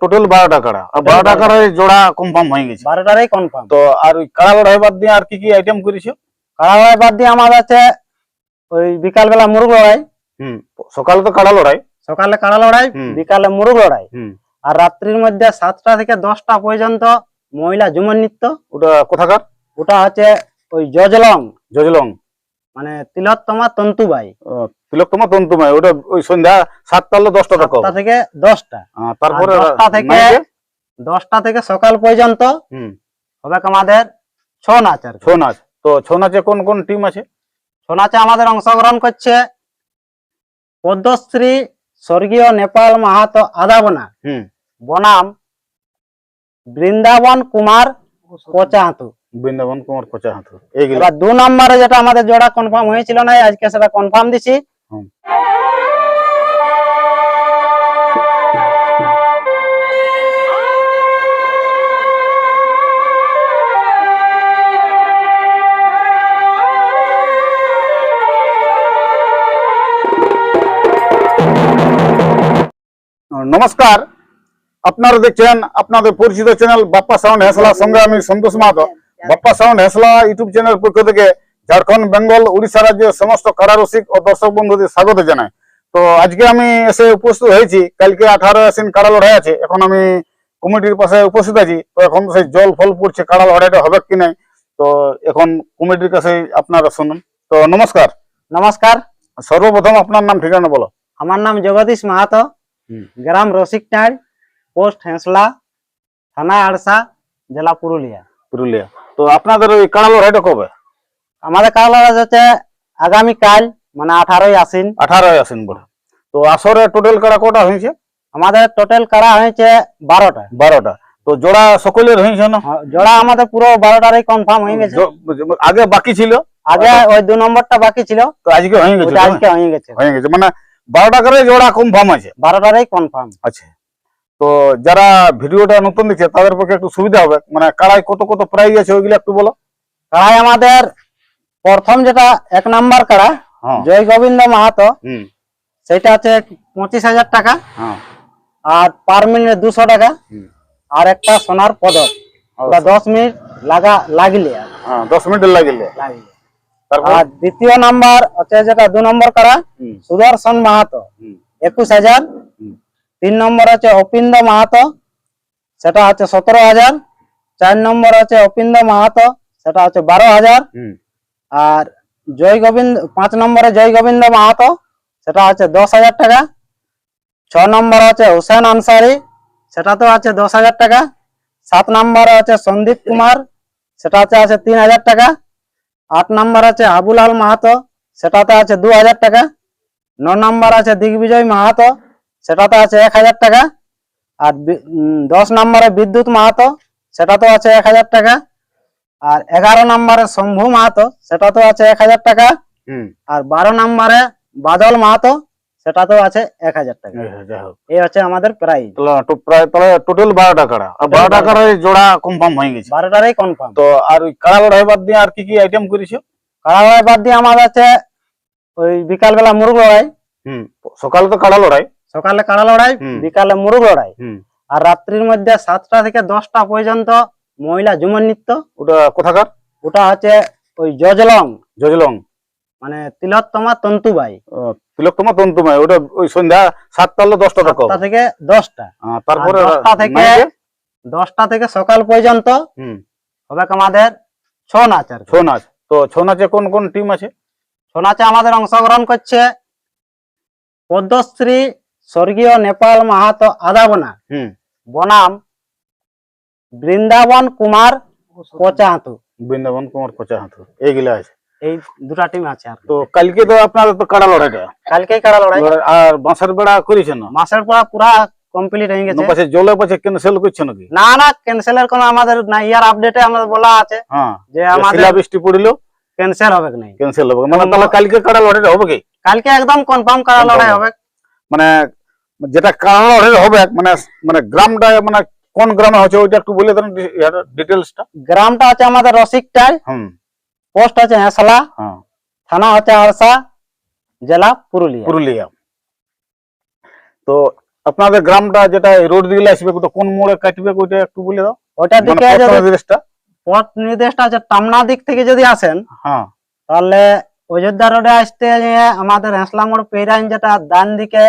Total বারোটা কাড়া। আর বারোটা কাড়ায় জোড়া কনফার্ম হয়ে গেছে। বারোটারই কনফার্ম তো আর ওই কাড়া লড়াই বাদ দিয়ে আর কি কি আইটেম করেছ? কাড়া বাদ দিয়ে আমার আছে ওই বিকালবেলা মুরগ লড়াই। হুম সকালে তো কাড়া লড়াই। সকালে কাড়া লড়াই বিকালে মুরগ লড়াই। আর রাত্রির মধ্যে সাতটা থেকে দশটা পর্যন্ত মহিলা ঝুমর নৃত্য। ওটা কোথাকার? ওটা হচ্ছে ওই জজলং। জজলং। মানে তিলোত্তমা তন্তুবাই তিলকতমা তন্তুময় ওটা ওই সন্ধ্যা সাতটা হলে দশটা টাকা থেকে দশটা। তারপরে দশটা থেকে দশটা থেকে সকাল পর্যন্ত হবে আমাদের ছৌ নাচ আর। ছৌ নাচ। তো ছৌ নাচে কোন কোন টিম আছে? ছৌ নাচে আমাদের অংশগ্রহণ করছে পদ্মশ্রী স্বর্গীয় নেপাল মাহাতো আদাবনা হুম। বনাম বৃন্দাবন কুমার কোচাহাতু বৃন্দাবন কুমার কোচা হাত এইগুলো এবার দু নম্বরে যেটা আমাদের জোড়া কনফার্ম হয়েছিল না আজকে সেটা কনফার্ম দিছি। হুম। নমস্কার। আপনারা দেখছেন আপনাদের পরিচিত চ্যানেল বাপ্পা সাউন্ড হেসলা সঙ্গে আমি Santosh Mahato. Bappa sound Hesla YouTube channel পক্ষ থেকে ঝাড়খণ্ড বেঙ্গল উড়িষ্যা রাজ্যের সমস্ত কারারসিক ও দর্শক বন্ধুদের স্বাগত জানাই। তো আজকে আমি এসে উপস্থিত হয়েছি। কালকে আঠারো আসিন কাড়া লড়াই আছে এখন আমি কমিটির পাশে উপস্থিত আছি। তো এখন সেই জল ফল পড়ছে কাড়া লড়াইটা হবে কি নাই তো এখন কমিটির কাছে আপনারা শুনুন। তো নমস্কার। নমস্কার। সর্বপ্রথম আপনার নাম ঠিকানা বলো। আমার নাম জগদীশ মাহাতো। গ্রাম রসিকটাঁড় পোস্ট হেঁসলা থানা আড়সা জেলা পুরুলিয়া। পুরুলিয়া। তো আপনাদের ওই কাড়া লড়াইটা কবে? আমাদের কালা হচ্ছে আগামীকাল মানে আঠারোই আশ্বিন। আঠারোই আসেন বলে। তো আসরে টোটাল কাড়া কটা হয়েছে? আমাদের টোটাল কারা হয়েছে বারোটা। বারোটা। তো জোড়া সকলের হয়েছে না? জোড়া আমাদের পুরো বারোটারই কনফার্ম হয়ে গেছে। আগে বাকি ছিল? আগে ওই দু নম্বরটা বাকি ছিল। তো আজকে হয়ে গেছে আজকে হয়ে গেছে। হয়ে গেছে। মানে বারোটা করে জোড়া কনফার্ম আছে? বারোটারই কনফার্ম আছে তো যারা ভিডিওটা নতুন দেখছে তাদের পক্ষে একটু সুবিধা হবে। মানে কাড়াই কত কত প্রাইজ আছে ওইগুলো একটু বলো। কাড়াই আমাদের প্রথম যেটা এক নাম্বার কাড়া হ্যাঁ। জয় গোবিন্দ মাহাতো সেটা আছে পঁচিশ হাজার টাকা। হ্যাঁ। আর পার মিনিটে দুশো টাকা। হুম। আর একটা সোনার পদক। ওটা দশ মিনিট লাগা লাগলে। হ্যাঁ দশ মিনিট লাগিলে। আর দ্বিতীয় নাম্বার হচ্ছে যেটা দু নম্বর কাড়া সুদর্শন মাহাতো। একুশ হাজার। তিন নম্বর আছে অপিন্দ মাহাতো সেটা হচ্ছে সতেরো হাজার। চার নম্বর আছে অপিন্দ মাহাতো সেটা হচ্ছে বারো হাজার। আর জয় গোবিন্দ পাঁচ নম্বরে জয় গোবিন্দ মাহাতো সেটা হচ্ছে দশ হাজার টাকা। ছ নম্বর আছে হুসেন আনসারি সেটাতে আছে দশ হাজার টাকা। সাত নম্বরে আছে সন্দীপ কুমার সেটাতে আছে তিন হাজার টাকা। আট নম্বর আছে আবুল আল মাহাতো সেটাতে আছে দু হাজার টাকা। ন নম্বর আছে দিগ্বিজয় মাহাতো সেটাতে আছে এক হাজার টাকা। আর দশ নম্বরে বিদ্যুৎ মাহাতো সেটাতে আছে এক হাজার টাকা। আর এগারো নম্বরে শম্ভু মাহাতো সেটাতেও আছে এক হাজার টাকা। হুম। আর বারো নম্বরে বাদল মাহাতো সেটাতেও আছে এক হাজার টাকা। এই হচ্ছে আমাদের প্রাইজ। প্রায় তাহলে টোটাল বারোটা কাড়া। আর বারোটা কাড়ায় জোড়া কনফার্ম হয়ে গেছে। বারোটারই কনফার্ম তো আর ওই কাড়া লড়াই বাদ দিয়ে আর কি কি আইটেম করেছ? কাড়া বাদ দিয়ে আমাদের আছে ওই বিকালবেলা মুরগ লড়াই। হুম। সকালে তো কাড়া লড়াই। সকালে কাড়া লড়াই? বিকালে মুরগ লড়াই। আর রাত্রির মধ্যে সাতটা থেকে দশটা পর্যন্ত মহিলা ঝুমর নৃত্য। ওটা কোথাকার? ওটা হচ্ছে ওই জজলং। জজলং। মানে তিলোত্তমা তন্তুবাই। তিলোত্তমা তন্তুময় ওটা ওই সন্ধ্যা সাতটা হলে দশটা সাতটা থেকে দশটা। তারপরে দশটা থেকে দশটা থেকে সকাল পর্যন্ত হবে আমাদের ছৌ নাচ আর। ছৌ নাচ। তো ছৌ নাচে কোন কোন টিম আছে? ছৌ নাচে আমাদের অংশগ্রহণ করছে পদ্মশ্রী স্বর্গীয় নেপাল মাহাতো আদাবনা। বনাম বৃন্দাবন কুমার কোচাহাতু। বৃন্দাবন কুমার কোচা হাত এইগুলা আছে। এই দুটা টিম আছে আর। তো কালকে তো আপনাদের তো কাড়া লড়াইটা কালকেই কাড়া লড়াই। লড়াই- আর বাঁশের বেড়া করেছেন না? মাসের পর পুরা কমপ্লিট হয়ে গেছে। পাশে জলে পাশে ক্যান্সেল করছে নাকি? না না ক্যান্সেলের কোনো আমাদের না ইয়ার আপডেটে আমাদের বলা আছে হ্যাঁ। যে আমাদের বৃষ্টি পড়িল। ক্যান্সেল হবে কি নাই? ক্যান্সেল হবে। মানে তাহলে কালকে কাড়া লড়াইটা হবে কি? কালকে একদম কনফার্ম কাড়া লড়াই। হবে। মানে যেটা কাড়া লড়াই হবে মানে মানে গ্রামটা মানে কোন গ্রামে হচ্ছে ওইটা একটু বলে দেন ডিটেলসটা গ্রামটা আছে আমাদের রসিকটাই হুম। পোস্ট আছে হেঁসলা হ্যাঁ। থানা হচ্ছে আড়সা জেলা পুরুলিয়া। পুরুলিয়া। তো আপনাদের গ্রামটা যেটা রোড দিকে আসবে ওটা কোন মোড়ে কাটবে ওইটা একটু বলে দাও। মানে দিকে নির্দেশটা। পথ নির্দেশটা আছে টামনা দিক থেকে যদি আসেন হ্যাঁ। তাহলে অযোধ্যা রোডে আসতে আমাদের হেঁসলা মোড় পেরাইন যেটা ডান দিকে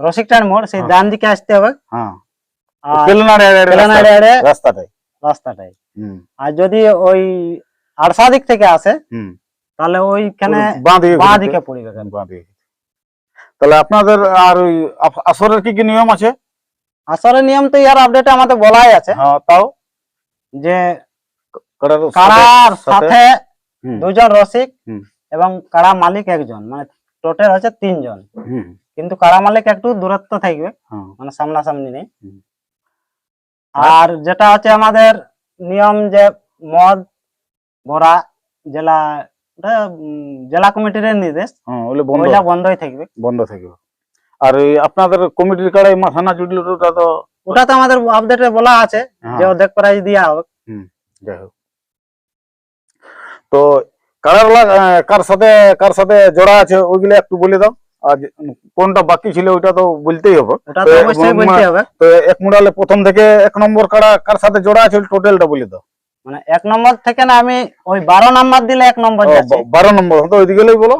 রসিকটার মোড় সেই হ্যাঁ। ডান দিকে আসতে হবে। হ্যাঁ। রাস্তাটাই রাস্তাটাই আর যদি ওই আরসা দিক থেকে আসে তাহলে ওইখানে বাঁ দিকে বাঁ দিকে তাহলে আপনাদের আর ওই আসরের কি কি নিয়ম আছে? আসরের নিয়ম তো ইয়ার আপডেটে আমাদের বলাই আছে। হ্যাঁ তাও? যে কারার সাথে- দুজন রসিক এবং কারা মালিক একজন মানে টোটাল হচ্ছে তিনজন। হুম, কিন্তু কারা মালিক একটু দূরত্ব থাকবে হ্যাঁ, মানে সামনাসামনি নেই। আর যেটা হচ্ছে আমাদের নিয়ম যে মদ ভরা জেলা জেলা কমিটির নির্দেশ হ্যাঁ, ওইটা বন্ধই থাকবে। বন্ধ থাকবে। আর আপনাদের কমিটির কাড়াই মাথানা চুটলি ওটা তো ওটা তো আমাদের আপডেটে বলা আছে হ্যাঁ, যে অর্ধেক প্রাইজ দেওয়া হবে। যাই হোক। তো কারার কার সাথে কার সাথে জোড়া আছে ওইগুলো একটু বলে দাও। আর কোনটা বাকি ছিল ওইটা তো বলতেই হবে। তো তো অবশ্যই মা- বলতে হবে। তো এক মুড়ালে প্রথম থেকে এক নম্বর কাড়া কার সাথে জোড়া আছে টোটালটা বলে দাও মানে এক নম্বর থেকে না আমি ওই বারো নাম্বার দিলে এক নম্বর বারো নম্বর তো ওইদিকেই বলো।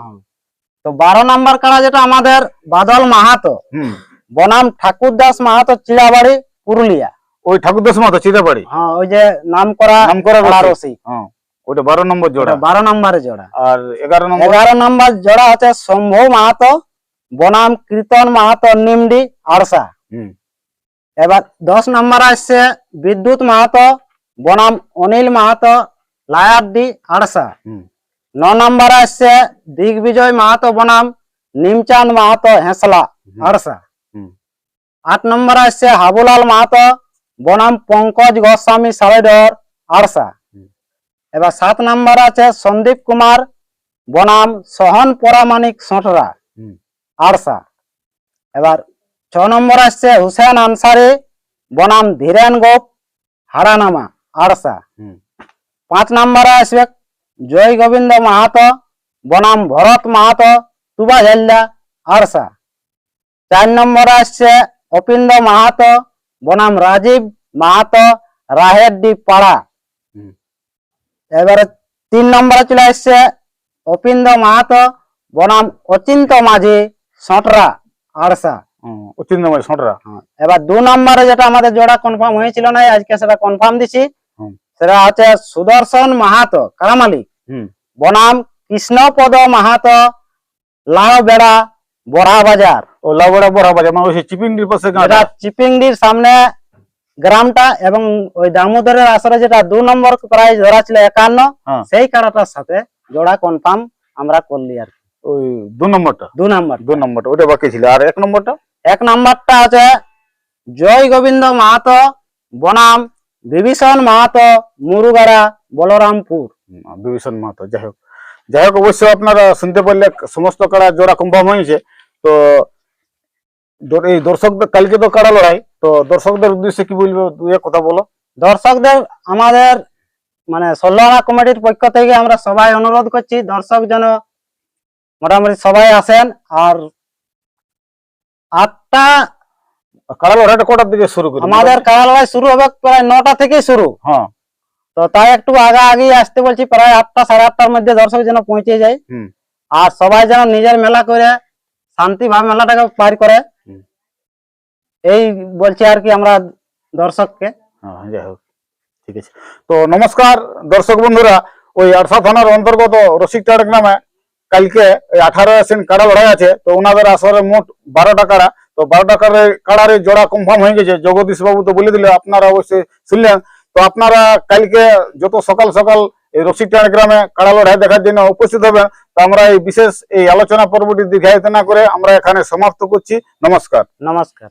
তো বারো নাম্বার কারা যেটা আমাদের বাদল মাহাতো বনাম ঠাকুরদাস মাহাতো চিড়াবাড়ি পুরুলিয়া। ওই ঠাকুর দাস মাথা চিরাবাড়ি হ্যাঁ ওই যে নাম করা নাম করা। রসিক হ্যাঁ ওইটা বারো নম্বর জোড়া। বারো নম্বরের জোড়া। আর এগারো নম্বর? এগারো নম্বর জোড়া হচ্ছে শম্ভু মাহাতো বনাম কীর্তন মাহাতো নিমডি হুম। এবার দশ নম্বর আসছে বিদ্যুৎ মাহাতো বনাম অনিল মাহাতো লায়ারডি হুম। ন নম্বর আসছে দিগ্বিজয় মাহাতো বনাম নিমচাঁদ মাহাতো হেঁসলা হুম। আট নম্বর আসছে হাবুলাল মাহাতো বনাম পঙ্কজ গোস্বামী সালেডর হুম। এবার সাত নম্বর আছে সন্দীপ কুমার বনাম সোহন পরামানিক সোটরা। আড়সা এবার ছ নম্বর আসছে হুসেন আনসারি বনাম ধীরেন গোপ হারানামা আরসা। হুম। পাঁচ নম্বরে আসবে জয় গোবিন্দ মাহাতো বনাম ভরত মাহাতো তুবা ঝাল্লা আড়সা চার নম্বরে আসছে অপিন্দ মাহাতো বনাম রাজীব মাহাতো রাহেরডি পাড়া। এবারে তিন নম্বরে চলে আসছে অপিন্দ মাহাতো বনাম অচিন্ত মাঝি সটরা। আড়সা। ও তিন নম্বর হ্যাঁ, এবার দু নম্বরে যেটা আমাদের জোড়া কনফার্ম হয়েছিল না আজকে সেটা কনফার্ম দিছি। সেটা হচ্ছে সুদর্শন মাহাতো কারামালিক। বনাম কৃষ্ণপদ মাহাতো লাউ বেড়া বড়া বাজার ও লাউড়া বড়া বাজার মানে ওই চিপিংডির পাশে এটা চিপিংডির সামনে গ্রামটা এবং ওই দামোদরের আসরে যেটা দু নম্বর প্রাইজ ধরা ছিল একান্ন হ্যাঁ। সেই কারাটার সাথে জোড়া কনফার্ম আমরা করলি আর কি। ওই দু নম্বরটা? দু নম্বর দু নম্বরটা ওটা বাকি ছিল। আর এক নম্বরটা? এক নাম্বারটা আছে জয় গোবিন্দ মাহাতো বনাম বিভীষণ মাহাতো মুরুগাড়া বলরামপুর। বিভীষণ মাহাতো যাই হোক। যাই হোক অবশ্যই আপনারা শুনতে পারলে সমস্ত কাড়া জোড়া কনফার্ম হয়েছে। তো এই দর্শকদের কালকে তো কাড়া লড়াই তো দর্শকদের উদ্দেশ্যে কি বলবে দু এক কথা বলো। দর্শকদের আমাদের মানে ষোলোনা কমিটির পক্ষ থেকে আমরা সবাই অনুরোধ করছি দর্শক যেন মোটামুটি সবাই আসেন আর আটটা কাড়া লড়াইটা কটার দিকে শুরু করি। আমাদের কারালয় শুরু হবে প্রায় নটা থেকে শুরু। হ্যাঁ। তো তাই একটু আগা আগে আসতে বলছি প্রায় আটটা সাড়ে আটটার মধ্যে দর্শক যেন পৌঁছে যায়। আর সবাই যেন নিজের মেলা করে শান্তি ভাবে মেলাটাকে পার করে। এই বলছি আর কি আমরা দর্শককে। হ্যাঁ যাই হোক ঠিক আছে। তো নমস্কার দর্শক বন্ধুরা ওই আরসা থানার অন্তর্গত রসিকটাড় গ্রামে কালকে আঠারো আসেন কাড়া লড়াই আছে, তো ওনাদের আসরে মোট বারোটা কাড়া। তো বারোটা কাড়ার কাড়ার জোড়া কনফার্ম হয়ে গেছে। জগদীশ বাবু তো বলে দিলে আপনারা অবশ্যই শুনলেন। তো আপনারা কালকে যত সকাল সকাল এই রসিকটাড় গ্রামে কাড়া লড়াই দেখার জন্য উপস্থিত হবেন, তো আমরা এই বিশেষ এই আলোচনা পর্বটি দীর্ঘায়িত না করে আমরা এখানে সমাপ্ত করছি। নমস্কার। নমস্কার।